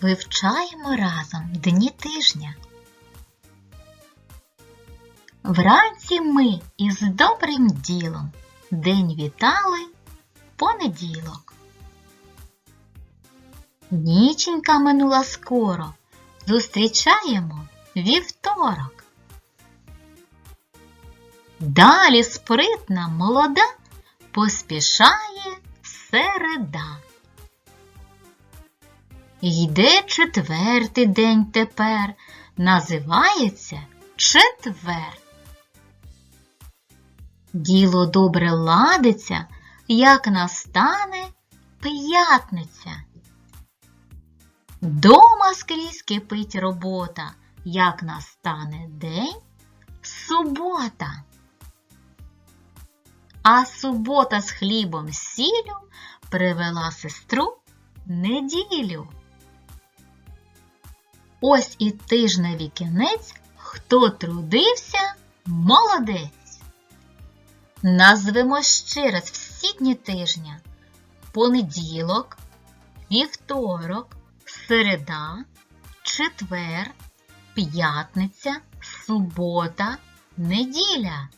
Вивчаємо разом дні тижня. Вранці ми із добрим ділом день вітали понеділок. Ніченька минула скоро, зустрічаємо вівторок. Далі спритна молода поспішає середа. Йде четвертий день тепер, називається четвер. Діло добре ладиться, як настане п'ятниця. Дома скрізь кипить робота, як настане день субота. А субота з хлібом з сіллю привела сестру неділю. Ось і тижневі кінець, хто трудився, молодець. Назвемо ще раз всі дні тижня. Понеділок, вівторок, середа, четвер, п'ятниця, субота, неділя.